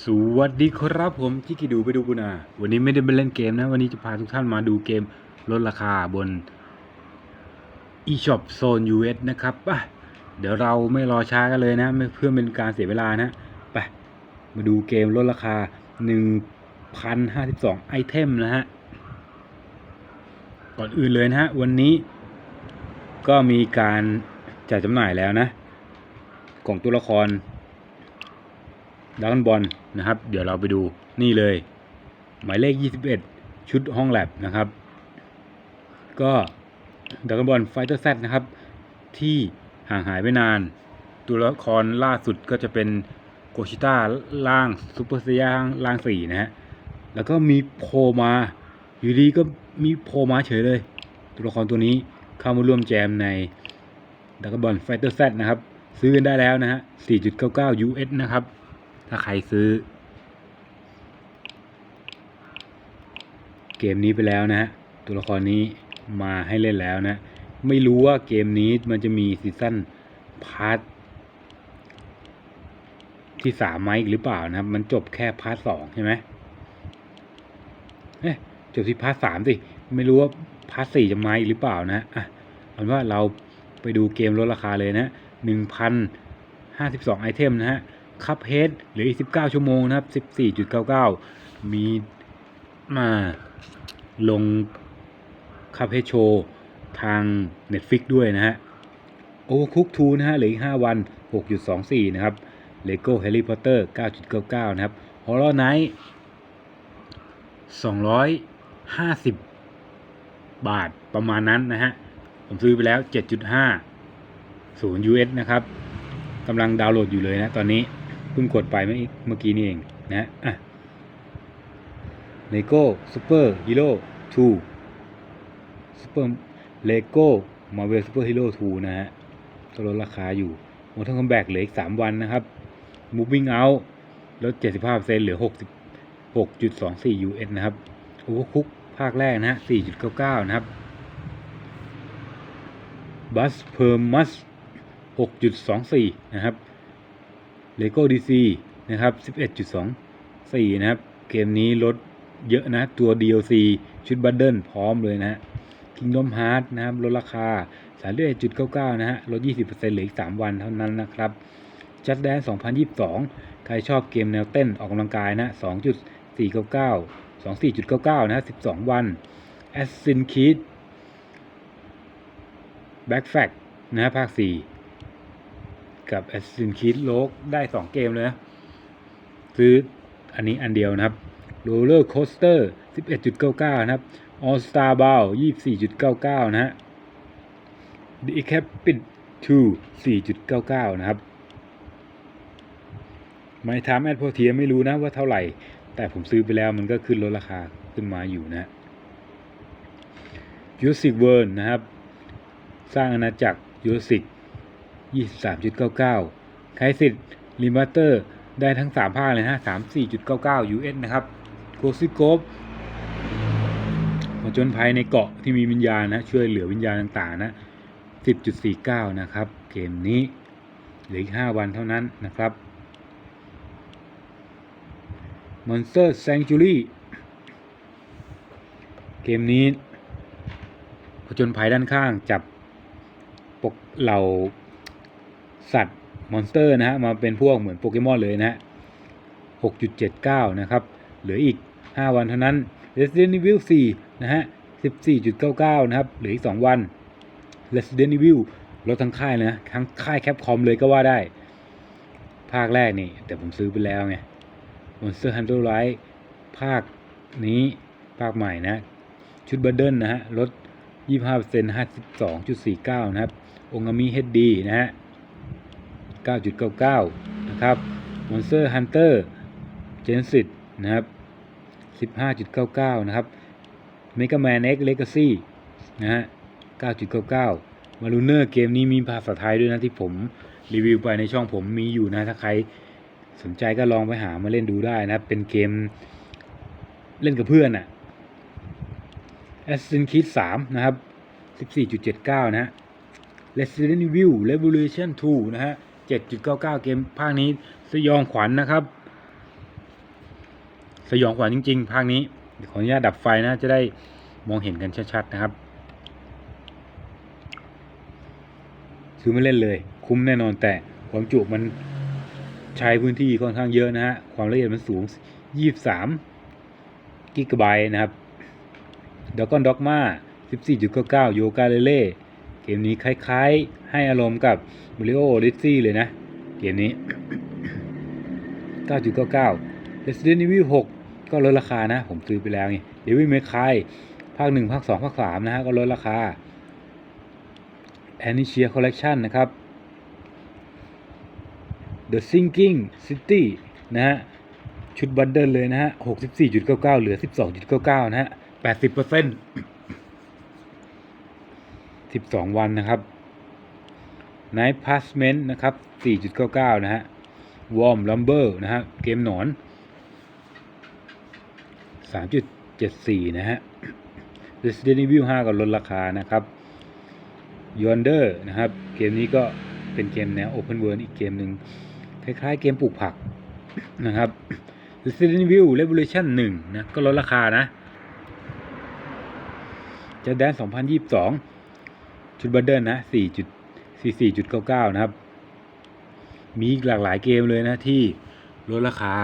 สวัสดีครับผมจิกิดูไปดูกุนาวันนี้ไม่ได้ไปเล่นเกมนะ วันนี้จะพาทุกท่านมาดูเกมลดราคาบน eShop Zone US นะครับไปเดี๋ยวเราไม่รอช้ากันเลยนะไม่เพื่อเป็นการเสียเวลานะไปมาดูเกมลดราคา 1,052 ไอเทมนะฮะ ก่อนอื่นเลยนะฮะ วันนี้ก็มีการจ่ายจำหน่ายแล้วนะของตัวละคร ดากอนบอลนะครับ เดี๋ยวเราไปดูนี่เลย หมายเลข 21 ชุดห้องแลบนะครับ ก็ดากอนบอลไฟเตอร์แซนะครับ ที่ห่างหายไปนาน ตัวละครล่าสุดก็จะเป็นโกชิต้าล่างซูเปอร์เซียล่างสี่นะฮะ แล้วก็มีโผล่มา อยู่ดีก็มีโผล่มาเฉยเลย ตัวละครตัวนี้เข้ามาร่วมแจมในดากอนบอลไฟเตอร์แซนะครับ ซื้อกันได้แล้วนะฮะ 4.99 US นะครับ ถ้าใครซื้อ เกมนี้ไปแล้วนะฮะตัวละครนี้มาให้เล่นแล้วนะ ไม่รู้ว่าเกมนี้มันจะมีซีซั่นพาร์ทที่สามไหมหรือเปล่านะครับ มันจบแค่พาร์ทสองใช่ไหมเอ๊ะจบที่พาร์ทสามสิ ไม่รู้ว่าพาร์ทสี่จะมาอีกหรือเปล่านะอะเอาเป็นว่าเราไปดูเกมลดราคาเลยนะหนึ่งพันห้าสิบสองไอเทมนะฮะ คัพเฮดหลืออีก19 ชั่วโมงนะครับ 14.99 มีมาลงคัพเฮดโชว์ทาง Netflix ด้วยนะฮะโอคุกทูนะฮะเหลืออีก 5 วัน 6.24 นะครับ Lego Harry Potter 9.99 นะครับ Horror Night 250 บาทประมาณนั้นนะฮะ ผมซื้อไปแล้ว 7.5 0 US นะครับกำลังดาวน์โหลดอยู่เลยนะตอนนี้ เพิ่งกดไปเมื่อเมื่อกี้นี่เองนะอะ Lego Super Hero 2 Super Lego Marvel Super Hero 2นะฮะก็ลดราคาอยู่โมทัลคอมแบกเหลืออีก 3 วันนะครับ Moving Out ลด 75%เหลือ60 6.24 US นะครับโอเวอร์คุกภาคแรกนะฮะ 4.99 นะครับ Bus Per Mus 6.24 นะครับ Lego DC นะครับ 11.24 นะครับ เกมนี้ลดเยอะนะ ตัว DLC ชุดบันเดิลพร้อมเลยนะฮะ Kingdom Hearts นะครับ ลดราคา 31.99 นะฮะ ลด 20%เหลืออีก 3 วันเท่านั้นนะครับ Just Dance 2022 ใครชอบเกมแนวเต้นออกกำลังกายนะ 2.499 24.99 นะฮะ 12 วัน Assassin's Creed Back Fact นะฮะ ภาค 4 กับ Assassin's Creed Rogue ได้ 2 เกมเลยนะ ซื้ออันนี้อันเดียวนะครับ Roller Coaster 11.99 นะครับ All Star Ball 24.99 นะฮะ The Decrepit 2 4.99 นะครับ My Time at Portier ไม่รู้นะว่าเท่าไหร่ แต่ผมซื้อไปแล้วมันก็ขึ้นลดราคาขึ้นมาอยู่นะ Jurassic World นะครับ สร้างอาณาจักร Jurassic 23.99ใครสิทธิ์รีมาเตอร์ได้ทั้ง 3 ภาคเลยนะ34.99 US นะครับโกซิโกฟผจญภัยในเกาะที่มีวิญญาณนะ ช่วยเหลือวิญญาณต่างๆนะ 10.49 นะครับ เกมนี้เหลืออีก 5 วันเท่านั้นนะครับ Monster Sanctuary เกมนี้ผจญภัยด้านข้างจับปกเหล่า สัตว์มอนสเตอร์นะฮะมาเป็นพวกเหมือนโปเกมอนเลยนะฮะ 6.79 นะครับ เหลืออีก 5 วันเท่านั้น Resident Evil 4 นะฮะ 14.99 นะครับ เหลืออีก 2 วัน Resident Evil ลดทั้งค่ายเลยนะ ทั้งค่ายแคปคอมเลยก็ว่าได้ ภาคแรกนี่ แต่ผมซื้อไปแล้วไง Monster Hunter Rise ภาคนี้ภาคใหม่นะ ชุดบันเดิลนะฮะ ลด 25% 52.49 นะครับ องามิเฮดดีนะฮะ 9.99 นะครับ Monster Hunter Genesis นะครับ 15.99 นะครับ Mega Man X Legacy นะฮะ 9.99 มารูเนอร์เกมนี้มีภาษาไทยด้วยนะที่ผมรีวิวไปในช่องผมมีอยู่นะ ถ้าใครสนใจก็ลองไปหามาเล่นดูได้นะครับเป็นเกมเล่นกับเพื่อนอะ Assassin's Creed 3 นะครับ 14.79 นะฮะ Resident Evil Revolution 2 นะฮะ 7.99 เกมภาคนี้สยองขวัญนะครับ สยองขวัญจริง ๆ ภาคนี้ขออนุญาตดับไฟนะจะได้มองเห็นกันชัดๆนะครับ ซื้อมาเล่นเลย คุ้มแน่นอนแต่ความจุมันใช้พื้นที่ค่อนข้างเยอะนะฮะ ความละเอียดมันสูง 23 กิกะไบต์นะครับดอกอนด็อกมา14.99 โยกาเลเล่ เกมนี้คล้ายๆ ให้อารมณ์กับ Mario Odyssey เลยนะ เกมนี้ 9.99 Resident Evil 6 ก็ลดราคานะ ผมซื้อไปแล้วไง Devil May Cry ภาค 1 ภาค 2 ภาค 3 นะฮะ ก็ลดราคา a n i c i a Collection นะครับ The Sinking City นะฮะ ชุดบันเดิลเลยนะฮะ 64.99 เหลือ 12.99 นะฮะ 80% 12 วันนะครับ Night Passment นะครับ 4.99 นะฮะ Warm Lumber นะฮะ เกมหนอน 3.74 นะฮะ Resident Evil 5 ก็ลดราคานะครับ Yonder นะครับ เกมนี้ก็เป็นเกมแนว Open World อีกเกมหนึ่งคล้ายๆเกมปลูกผักนะครับ Resident Evil Revolution 1 นะ ก็ลดราคานะจะแดน2022 ชุดบันเดิลนะ4.44.99 นะครับ มีอีกหลากหลายเกมเลยนะที่ลดราคา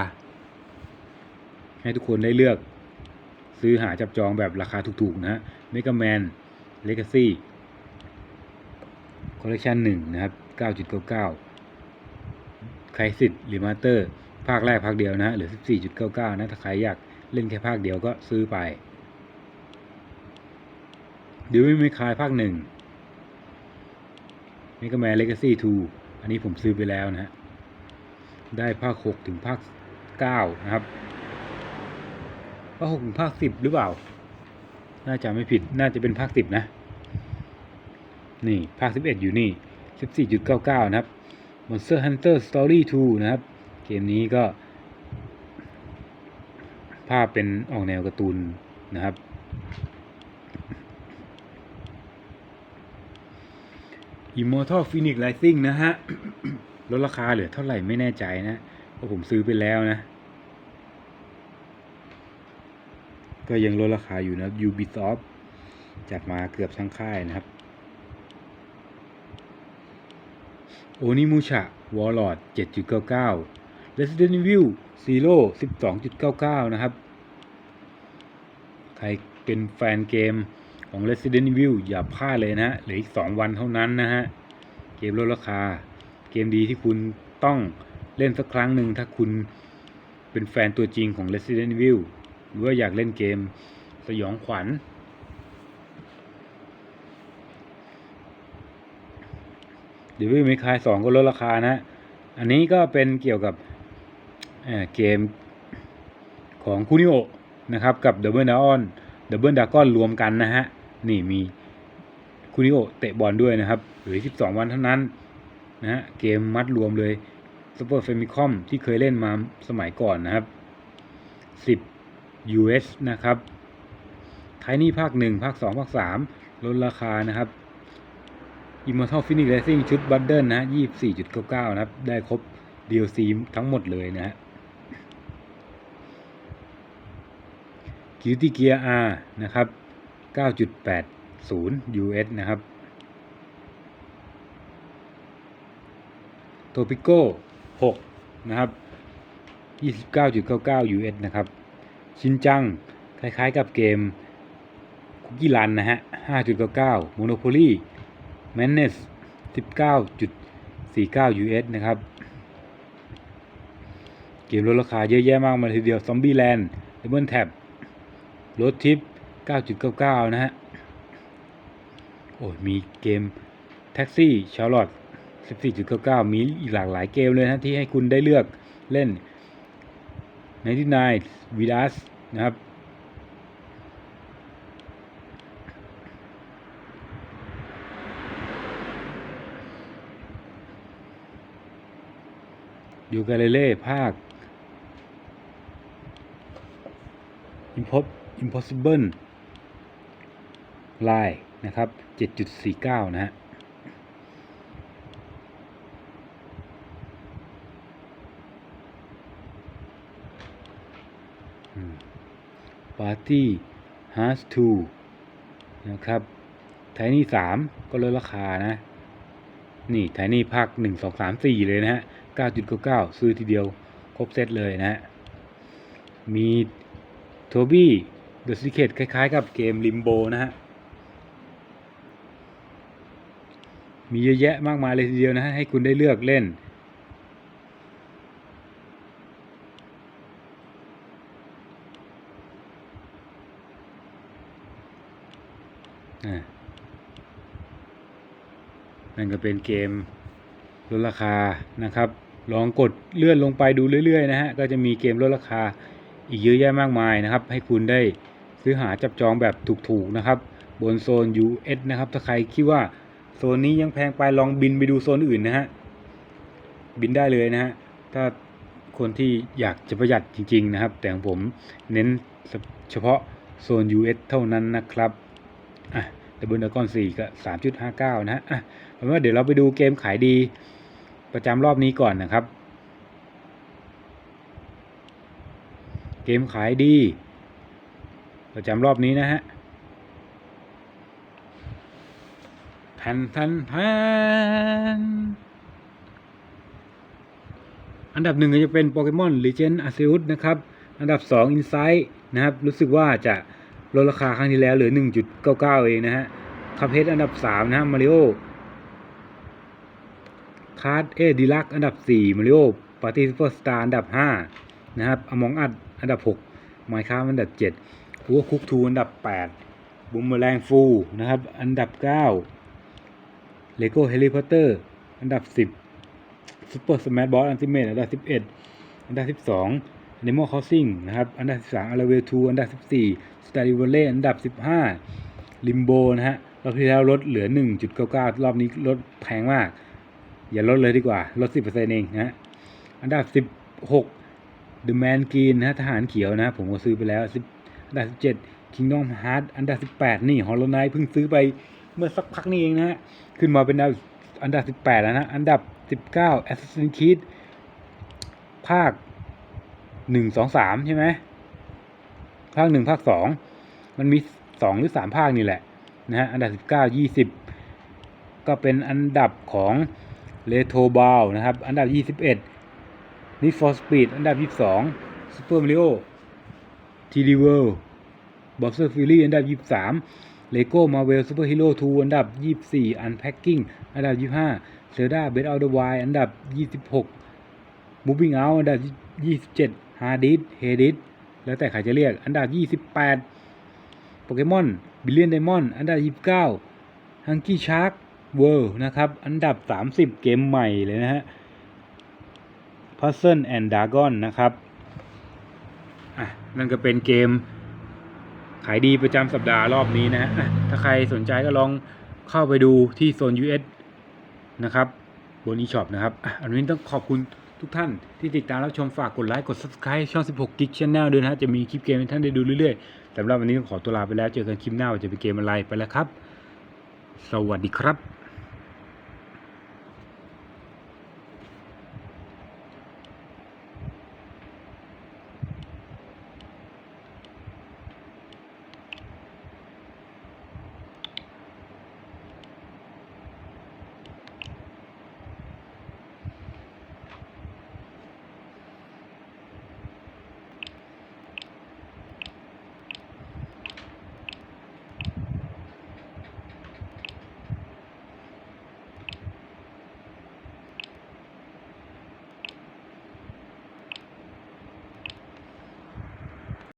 ให้ทุกคนได้เลือกซื้อหาจับจองแบบราคาถูกๆนะฮะ Mega Man Legacy Collection 1นะครับ 9.99 ใครสิทธิ์รีมาเตอร์ ภาคแรกภาคเดียวนะฮะหลือ 14.99 นะ ถ้าใครอยากเล่นแค่ภาคเดียวก็ซื้อไป เดี๋ยวไม่คลายภาคหนึ่ง Mega Man Legacy 2อันนี้ผมซื้อไปแล้วนะฮะได้ภาค 6 ถึงภาค 9 นะครับ ภาค 6 ถึงภาค 10 หรือเปล่า น่าจะไม่ผิดน่าจะเป็นภาค 10 นะ นี่ภาค 11 อยู่นี่ 14.99 นะครับ Monster Hunter Story 2 นะครับ เกมนี้ก็ ภาพเป็นออกแนวการ์ตูนนะครับ Immortal Phoenix Rising นะฮะ ลดราคาเหลือเท่าไหร่ไม่แน่ใจนะ เพราะผมซื้อไปแล้วนะ ก็ยังลดราคาอยู่นะ Ubisoft จัดมาเกือบทั้งค่ายนะครับ โอนิมูชะวอลลอด7.99 Resident Evil Zero 12.99 นะครับ ใครเป็นแฟนเกม ของ Resident Evil อย่าพลาดเลยนะฮะเหลืออีก 2 วันเท่านั้นนะฮะ เกมลดราคา เกมดีที่คุณต้องเล่นสักครั้งหนึ่งถ้าคุณเป็นแฟนตัวจริงของ Resident Evil หรือว่าอยากเล่นเกมสยองขวัญ เดวิลเมคายสองก็ลดราคานะ อันนี้ก็เป็นเกี่ยวกับเเกมของคูนิโอนะครับ กับดับเบิลดาออนดับเบิลดากอนรวมกันนะฮะ นี่มีคูนิโอเตะบอลด้วยนะครับเหลือ 12 วันเท่านั้นนะฮะเกมมัดรวมเลย Super Famicom ที่เคยเล่นมาสมัยก่อนนะครับ 10 US นะครับไทนี่ภาค 1 ภาค 2 ภาค 3 ลดราคานะครับ Immortal Phoenix Racing ชุดบัตเดิลนะ24.99นะครับ ได้ครบ DLC ทั้งหมดเลยนะฮะ Guilty Gear R นะครับ 9.80 US นะครับ Topico 6นะครับ 29.99 US นะครับ ชินจัง คล้ายๆกับเกมคุกกี้รันนะฮะ 5.99 Monopoly Madness 19.49 US นะครับ เกมลดราคาเยอะแยะมากมายทีเดียว Zombie Land Double Tap รถทิป 9.99 นะฮะ โอ้ยมีเกมแท็กซี่ชาร์ลอต14.99 มีอีกหลากหลายเกมเลยนะที่ให้คุณได้เลือกเล่น99 v i d a s นะครับ ยูกาเลเล่ภาค Impossible Impos- Impossible Line นะครับ 7.49 นะฮะปาร์ตี้ฮาร์สทูนะครับไทนี่สามก็ลดราคานะ นี่ไทนี่ภาคหนึ่งสองสามสี่เลยนะฮะเก้าจุดเก้าเก้าซื้อทีเดียวครบเซตเลยนะฮะ มีโทบี้เดอะซิเคตคล้ายๆกับเกมลิมโบนะฮะ มีเยอะแยะมากมายเลยทีเดียวนะฮะให้คุณได้เลือกเล่น นั่นก็เป็นเกมลดราคานะครับ ลองกดเลื่อนลงไปดูเรื่อยๆนะฮะ ก็จะมีเกมลดราคาอีกเยอะแยะมากมายนะครับ ให้คุณได้ซื้อหาจับจองแบบถูกๆนะครับ บนโซน US นะครับ ถ้าใครคิดว่า โซนนี้ยังแพงไปลองบินไปดูโซนอื่นนะฮะ บินได้เลยนะฮะ ถ้าคนที่อยากจะประหยัดจริง ๆ นะครับ แต่ของผมเน้นเฉพาะโซน US เท่านั้นนะครับอะดับเบิลดากอนสี่ก็สามจุดห้าเก้านะฮะอะเอาเป็นว่าเดี๋ยวเราไปดูเกมขายดีประจำรอบนี้ก่อนนะครับ เกมขายดี ประจำรอบนี้นะฮะ แผ่นแผ่นแผ่นอันดับหนึ่งก็จะเป็นโปเกมอน Legend Arceus นะครับ อันดับสอง Insight นะครับ รู้สึกว่าจะลดราคาครั้งที่แล้วเหลือ 1.99 เองนะฮะคัพเฮดอันดับ 3 นะฮะมาริโอคาร์ดเอดีลักอันดับ 4 มาริโอปาร์ตี้ซูเปอร์สตาร์อันดับ 5 นะครับอมองอัดอันดับ 6 ไมค์คาอันดับ7หัวคุกทูอันดับ 8บุมเมอแรงฟูนะครับ อันดับ 9 เลโก้เฮลิพอตเตอร์อันดับ 10ซูเปอร์สมาร์ทบอสอันติเมตอันดับ 11 อันดับ 12 Animal Crossing นะครับ อันดับ 13 a r a v e 2อันดับ 14 Stardew Valley อันดับ 15 Limbo นะฮะ รอบที่แล้วลดเหลือ 1.99 รอบนี้ลดแพงมาก อย่าลดเลยดีกว่า ลด 10%เองนะ อันดับ 16 The Man Green นะฮะทหารเขียวนะ ผมก็ซื้อไปแล้ว อันดับ 17 Kingdom Hearts อันดับ 18 นี่ Hollow Knight เพิ่งซื้อไปเมื่อสักพักนี้เองนะฮะ ขึ้นมาเป็นอันดับอันดับ 18 แล้วนะ อันดับ 19 Assassin's Creed ภาค 1 2 3 ใช่ไหมภาค 1 ภาค 2 มันมี 2 หรือ 3 ภาคนี่แหละนะฮะ อันดับ 19 20 ก็เป็นอันดับของเลโ Ball นะครับ อันดับ 21 Need for Speed อันดับ 22 Super Mario ทีดีเวิลด์บ็อกเซอบยี่อันดับ 23 Lego Marvel Super Hero 2 อันดับ 24 Unpacking อันดับ 25 Zelda Breath of the Wild อันดับ 26 Moving Out อันดับ 27 Hardit Hedit แล้วแต่ใครจะเรียก อันดับ 28 Pokemon Billion Diamond อันดับ 29 Hunky Shark World นะครับ อันดับ 30 เกมใหม่เลยนะฮะ Puzzle and Dragon นะครับ อะ นั่นก็เป็นเกมายดีประจำสัปดาห์รอบนี้นะฮะถ้าใครสนใจก็ลองเข้าไปดูที่โซน US นะครับบน eShop นะครับอันนี้ต้องขอบคุณทุกท่านที่ติดตามรับชมฝากกดไลค์กด Subscribe ช่อง 16 Geek Channel ด้วยนะฮะจะมีคลิปเกมให้ท่านได้ดูเรื่อยๆสำหรับวันนี้ต้องขอตัวลาไปแล้วเจอกันคลิปหน้าว่าจะเป็นเกมอะไรไปแล้วครับ สวัสดีครับ